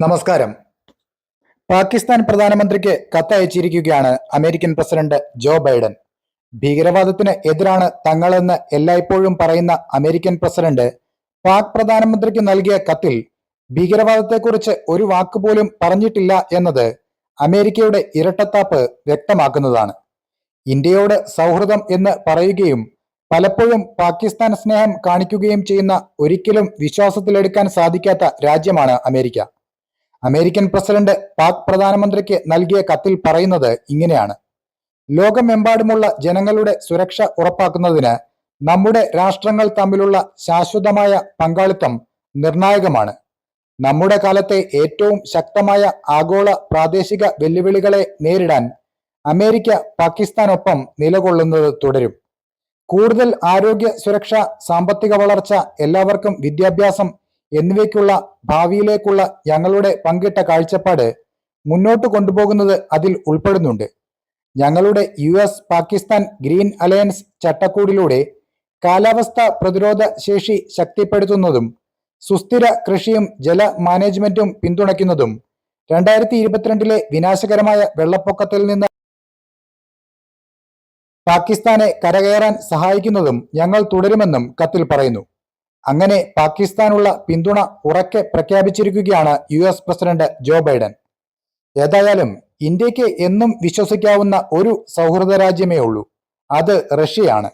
നമസ്കാരം. പാകിസ്ഥാൻ പ്രധാനമന്ത്രിക്ക് കത്തയച്ചിരിക്കുകയാണ് അമേരിക്കൻ പ്രസിഡന്റ് ജോ ബൈഡൻ. ഭീകരവാദത്തിന് എതിരാണ് തങ്ങളെന്ന് എല്ലായ്പ്പോഴും പറയുന്ന അമേരിക്കൻ പ്രസിഡന്റ് പാക് പ്രധാനമന്ത്രിക്ക് നൽകിയ കത്തിൽ ഭീകരവാദത്തെക്കുറിച്ച് ഒരു വാക്ക് പോലും പറഞ്ഞിട്ടില്ല എന്നത് അമേരിക്കയുടെ ഇരട്ടത്താപ്പ് വ്യക്തമാക്കുന്നതാണ്. ഇന്ത്യയോട് സൗഹൃദം എന്ന് പറയുകയും പലപ്പോഴും പാകിസ്ഥാൻ സ്നേഹം കാണിക്കുകയും ചെയ്യുന്ന ഒരിക്കലും വിശ്വാസത്തിലെടുക്കാൻ സാധിക്കാത്ത രാജ്യമാണ് അമേരിക്ക. അമേരിക്കൻ പ്രസിഡന്റ് പാക് പ്രധാനമന്ത്രിക്ക് നൽകിയ കത്തിൽ പറയുന്നത് ഇങ്ങനെയാണ്. ലോകമെമ്പാടുമുള്ള ജനങ്ങളുടെ സുരക്ഷ ഉറപ്പാക്കുന്നതിന് നമ്മുടെ രാഷ്ട്രങ്ങൾ തമ്മിലുള്ള ശാശ്വതമായ പങ്കാളിത്തം നിർണായകമാണ്. നമ്മുടെ കാലത്തെ ഏറ്റവും ശക്തമായ ആഗോള പ്രാദേശിക വെല്ലുവിളികളെ നേരിടാൻ അമേരിക്ക പാകിസ്ഥാനൊപ്പം നിലകൊള്ളുന്നത് തുടരും. കൂടുതൽ ആരോഗ്യ സുരക്ഷ സാമ്പത്തിക വളർച്ച എല്ലാവർക്കും വിദ്യാഭ്യാസം എന്നിവയ്ക്കുള്ള ഭാവിയിലേക്കുള്ള ഞങ്ങളുടെ പങ്കിട്ട കാഴ്ചപ്പാട് മുന്നോട്ട് കൊണ്ടുപോകുന്നത് അതിൽ ഉൾപ്പെടുന്നുണ്ട്. ഞങ്ങളുടെ U S Pakistan green alliance ചട്ടക്കൂടിലൂടെ കാലാവസ്ഥ പ്രതിരോധ ശേഷി ശക്തിപ്പെടുത്തുന്നതും സുസ്ഥിര കൃഷിയും ജല മാനേജ്മെന്റും പിന്തുണയ്ക്കുന്നതും രണ്ടായിരത്തി ഇരുപത്തിരണ്ടിലെ വിനാശകരമായ വെള്ളപ്പൊക്കത്തിൽ നിന്ന് പാകിസ്ഥാനെ കരകയറാൻ സഹായിക്കുന്നതും ഞങ്ങൾ തുടരുമെന്നും കത്തിൽ പറയുന്നു. അങ്ങനെ പാകിസ്ഥാനുള്ള പിന്തുണ ഉറക്കെ പ്രഖ്യാപിച്ചിരിക്കുകയാണ് U S president Joe Biden. ഏതായാലും ഇന്ത്യയ്ക്ക് എന്നും വിശ്വസിക്കാവുന്ന ഒരു സൗഹൃദ രാജ്യമേ ഉള്ളൂ അത് റഷ്യയാണ്.